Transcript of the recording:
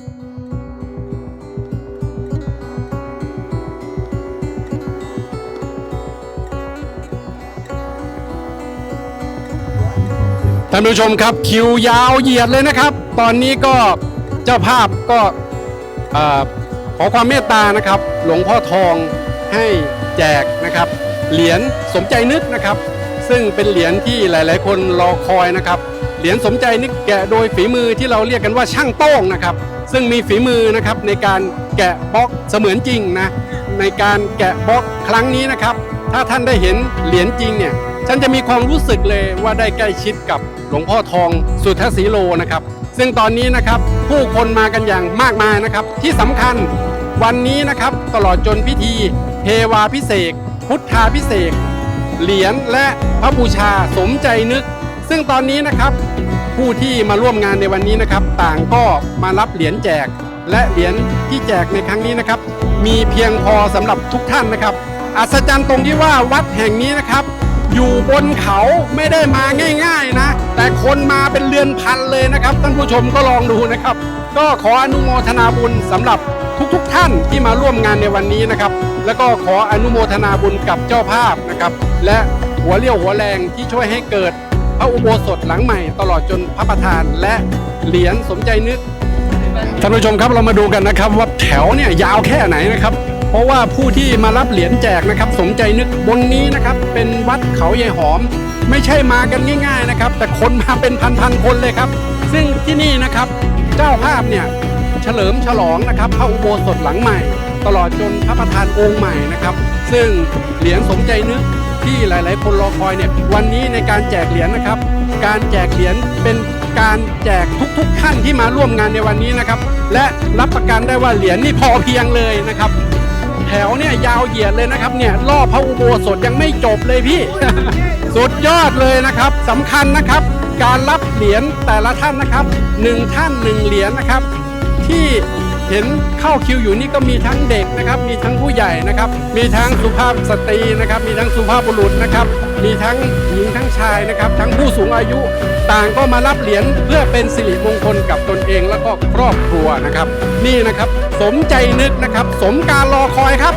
ท่านผู้ชมครับคิวยาวเหยียดเลยนะครับ ตอนนี้ก็เจ้าภาพก็ขอความเมตตานะครับ หลวงพ่อทองให้แจกนะครับ เหรียญสมใจนึกนะครับ ซึ่งเป็นเหรียญที่หลาย ๆ คนรอคอยนะครับ เหรียญสมใจนึกแกะโดยฝีมือที่เราเรียกกันว่าช่างโต้งนะครับ ซึ่งมีฝีมือนะครับในการแกะบล็อกเสมือนจริงนะในการแกะบล็อกครั้งนี้นะครับ ถ้าท่านได้เห็นเหรียญจริงเนี่ยฉันจะมีความรู้สึกเลยว่าได้ใกล้ชิดกับหลวงพ่อทองสุทธสีโลนะครับ ซึ่งตอนนี้นะครับผู้คนมากันอย่างมากมายนะครับ ที่สำคัญวันนี้นะครับตลอดจนพิธีเทวาพิเศษ พุทธาพิเศษ เหรียญและพระบูชาสมใจนึก ซึ่งตอนนี้นะครับผู้ที่มาร่วมงานในวันนี้นะครับ ต่างก็มารับเหรียญแจก และเหรียญที่แจกในครั้งนี้นะครับ มีเพียงพอสำหรับทุกท่านนะครับ อัศจรรย์ตรงที่ว่าวัดแห่งนี้นะครับ อยู่บนเขาไม่ได้มาง่าย ๆนะ แต่คนมาเป็นเรือนพันเลยนะครับท่านผู้ชมก็ลองดูนะครับ ก็ขออนุโมทนาบุญสำหรับทุกๆท่านที่มาร่วมงานในวันนี้นะครับ แล้วก็ขออนุโมทนาบุญกับเจ้าภาพนะครับ และหัวเรี่ยวหัวแรงที่ช่วยให้เกิด พระอุโบสถหลังใหม่ตลอดจนพระประธานและเหรียญสมใจนึกท่านผู้ชมครับเรามาดูกันนะครับว่าแถวเนี่ยยาวแค่ไหนนะครับ เพราะว่าผู้ที่มารับเหรียญแจกนะครับ สมใจนึกบนนี้นะครับ เป็นวัดเขาใหญ่หอม ไม่ใช่มากันง่าย ๆนะครับ แต่คนมาเป็นพันๆคนเลยครับ ซึ่งที่นี่นะครับเจ้าภาพเนี่ยเฉลิมฉลองนะครับพระอุโบสถหลังใหม่ ตลอดจนพระประธานองค์ใหม่นะครับ ซึ่งเหรียญสมใจนึก ที่หลาย ๆ คนรอคอยเนี่ยวันนี้ในการแจกเหรียญนะครับ การแจกเหรียญเป็นการแจกทุกๆท่านที่มาร่วมงานในวันนี้นะครับ และรับประกันได้ว่าเหรียญนี่พอเพียงเลยนะครับ แถวเนี่ยยาวเหยียดเลยนะครับเนี่ยรอบพระอุโบสถยังไม่จบเลยพี่ สุดยอดเลยนะครับสำคัญนะครับ การรับเหรียญแต่ละท่านนะครับหนึ่งท่านหนึ่งเหรียญนะครับ ที่ เห็นเข้าคิวอยู่นี่ก็มีทั้งเด็กนะครับ มีทั้งผู้ใหญ่นะครับ มีทั้งสุภาพสตรีนะครับ มีทั้งสุภาพบุรุษนะครับ มีทั้งหญิงทั้งชายนะครับ ทั้งผู้สูงอายุต่างก็มารับเหรียญเพื่อเป็นสิริมงคลกับตนเองแล้วก็ครอบครัวนะครับ นี่นะครับ สมใจนึกนะครับ สมการรอคอยครับ